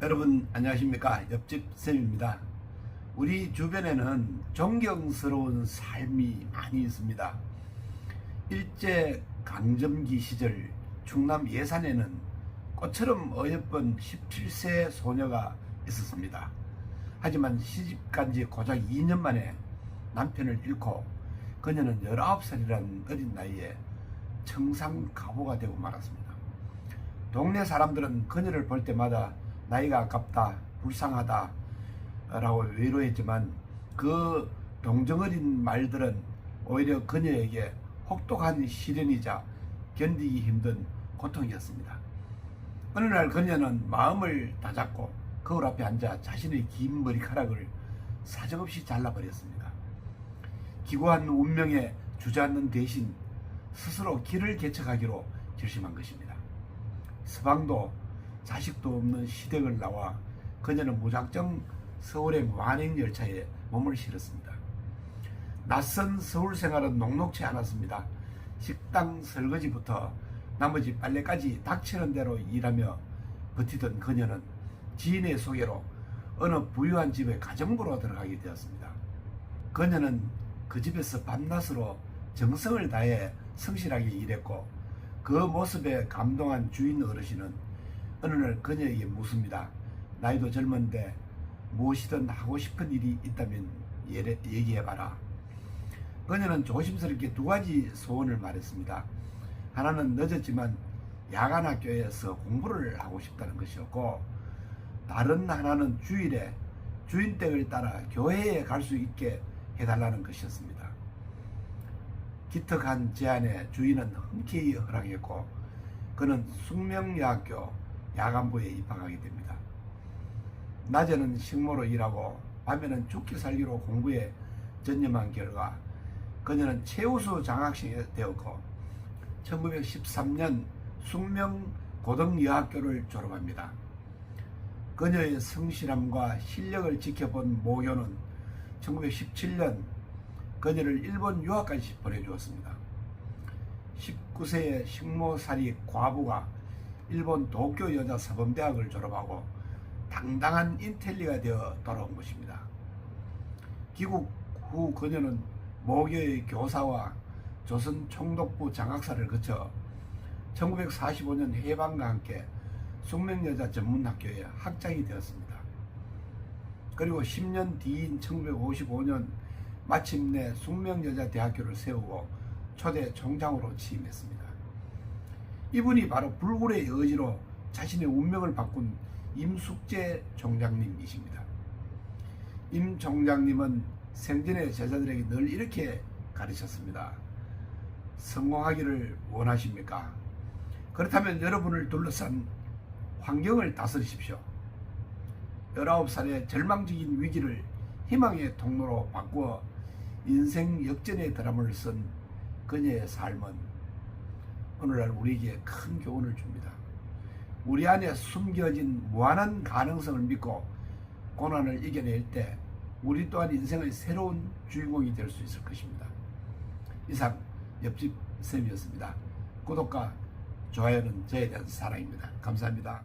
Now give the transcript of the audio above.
여러분 안녕하십니까 옆집 쌤입니다. 우리 주변에는 존경스러운 삶이 많이 있습니다. 일제 강점기 시절 충남 예산에는 꽃처럼 어여쁜 17세 소녀가 있었습니다. 하지만 시집간 지 고작 2년 만에 남편을 잃고 그녀는 19살이라는 어린 나이에 청산가보가 되고 말았습니다. 동네 사람들은 그녀를 볼 때마다 나이가 아깝다, 불쌍하다 라고 위로했지만 그 동정어린 말들은 오히려 그녀에게 혹독한 시련이자 견디기 힘든 고통이었습니다. 어느 날 그녀는 마음을 다잡고 거울 앞에 앉아 자신의 긴 머리카락을 사정없이 잘라버렸습니다. 기구한 운명에 주저앉는 대신 스스로 길을 개척하기로 결심한 것입니다. 서방도 자식도 없는 시댁을 나와 그녀는 무작정 서울의 완행열차에 몸을 실었습니다. 낯선 서울 생활은 녹록치 않았습니다. 식당 설거지부터 나머지 빨래까지 닥치는 대로 일하며 버티던 그녀는 지인의 소개로 어느 부유한 집에 가정부로 들어가게 되었습니다. 그녀는 그 집에서 밤낮으로 정성을 다해 성실하게 일했고 그 모습에 감동한 주인 어르신은 어느 날 그녀에게 묻습니다. 나이도 젊은데 무엇이든 하고 싶은 일이 있다면 얘기해봐라. 그녀는 조심스럽게 두 가지 소원을 말했습니다. 하나는 늦었지만 야간 학교에서 공부를 하고 싶다는 것이었고 다른 하나는 주일에 주인 댁을 따라 교회에 갈 수 있게 해달라는 것이었습니다. 기특한 제안에 주인은 흔쾌히 허락했고 그는 숙명여학교 야간부에 입학하게 됩니다. 낮에는 식모로 일하고 밤에는 죽기 살기로 공부에 전념한 결과 그녀는 최우수 장학생이 되었고 1913년 숙명 고등여학교를 졸업합니다. 그녀의 성실함과 실력을 지켜본 모교는 1917년 그녀를 일본 유학까지 보내주었습니다. 19세의 식모살이 과부가 일본 도쿄 여자 사범대학을 졸업하고 당당한 인텔리가 되어 돌아온 것입니다. 귀국 후 그녀는 모교의 교사와 조선 총독부 장학사를 거쳐 1945년 해방과 함께 숙명여자 전문학교에 학장이 되었습니다. 그리고 10년 뒤인 1955년 마침내 숙명여자대학교를 세우고 초대 총장으로 취임했습니다. 이분이 바로 불굴의 의지로 자신의 운명을 바꾼 임숙재 총장님이십니다. 임 총장님은 생전의 제자들에게 늘 이렇게 가르쳤습니다. 성공하기를 원하십니까? 그렇다면 여러분을 둘러싼 환경을 다스리십시오. 19살의 절망적인 위기를 희망의 통로로 바꾸어 인생 역전의 드람을 쓴 그녀의 삶은 오늘날 우리에게 큰 교훈을 줍니다. 우리 안에 숨겨진 무한한 가능성을 믿고 고난을 이겨낼 때 우리 또한 인생의 새로운 주인공이 될 수 있을 것입니다. 이상 옆집 쌤이었습니다. 구독과 좋아요는 저에 대한 사랑입니다. 감사합니다.